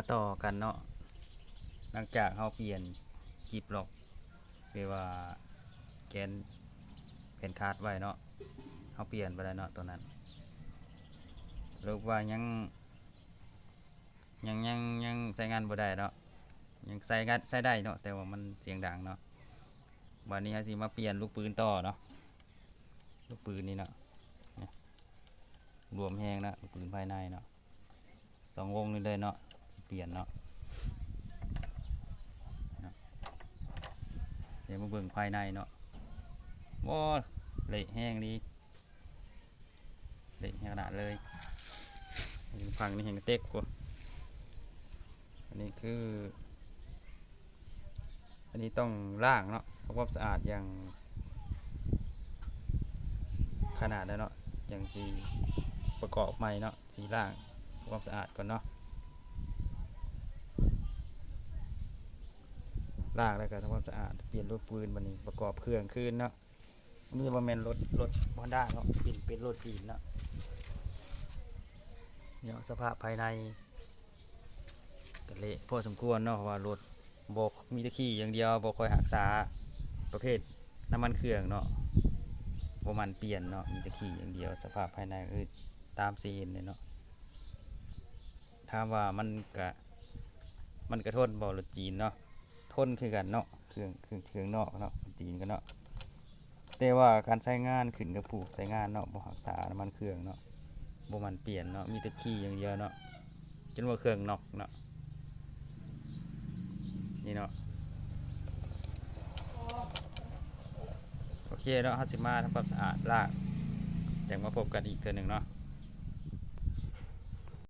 มาต่อกันเนาะหลังจากเขาเปลี่ยนจีบล็อกหรือว่าแกนเป็นคาดไว้เนาะเขาเปลี่ยนไปแล้วเนาะตัวนั้นรือว่ายังยังยังยังใช้งานบ่ได้เนาะยังใช้งานใช้ได้เนาะแต่ว่ามันเสียงดังเนาะวันนี้เขาสิมาเปลี่ยนลูกปืนต่อเนาะลูกปืนนี่เนาะรวมแหงนะลูกปืนภายในเนาะสองวงนี่เลยเนาะ เปลี่ยนเนาะเดี๋ยวมาเบิ่งภายในเนาะว้าเละแห้งดีเละขนาดเลยฟังนี่เห็นเต็กกว่าอันนี้คือ อันนี้ต้องล่างเนาะทำความสะอาดอย่าง ขนาดแล้วเนาะอย่างสีประกอบใหม่เนาะสีล่างความสะอาดก่อนเนาะ ลางแล้วก็ทำความสะอาดเปลี่ยนรถปืนบันนี้ประกอบเครื่องขึ้นเนาะนี่ว่าแมนรถรถฮอนด้าเนาะเป็นเป็นรถจีนเนาะเนี่ยสภาพภายในกเละพอสมควรเนาะเพราะว่ารถบอกมีตะขี้อย่างเดียวบอกคอยหักษาประเภทน้ำมันเครื่องเนาะบ่มันเปลี่ยนเนาะมีตะขี้อย่างเดียว สภาพภายในคือตามซีนเลยเนาะถามว่ามันกะมันกระทนบ่รถจีนเนาะ ทนคือกันเนาะเครื่องเครื่องเครื่องนอกเนาะจีนกันเนาะแต่ว่าการใช้งานขึ้นกับผู้ใช้งานเนาะบ่รักษาน้ำมันเครื่องเนาะบ่มันเปลี่ยนเนาะมีตะขี้อย่างเดียวเนาะจนว่าเครื่องนอกเนาะนี่เนาะโอเคเนาะฮัสิมาทำความสะอาดลางแต่งมาพบกันอีกเทือหนึ่งเนาะ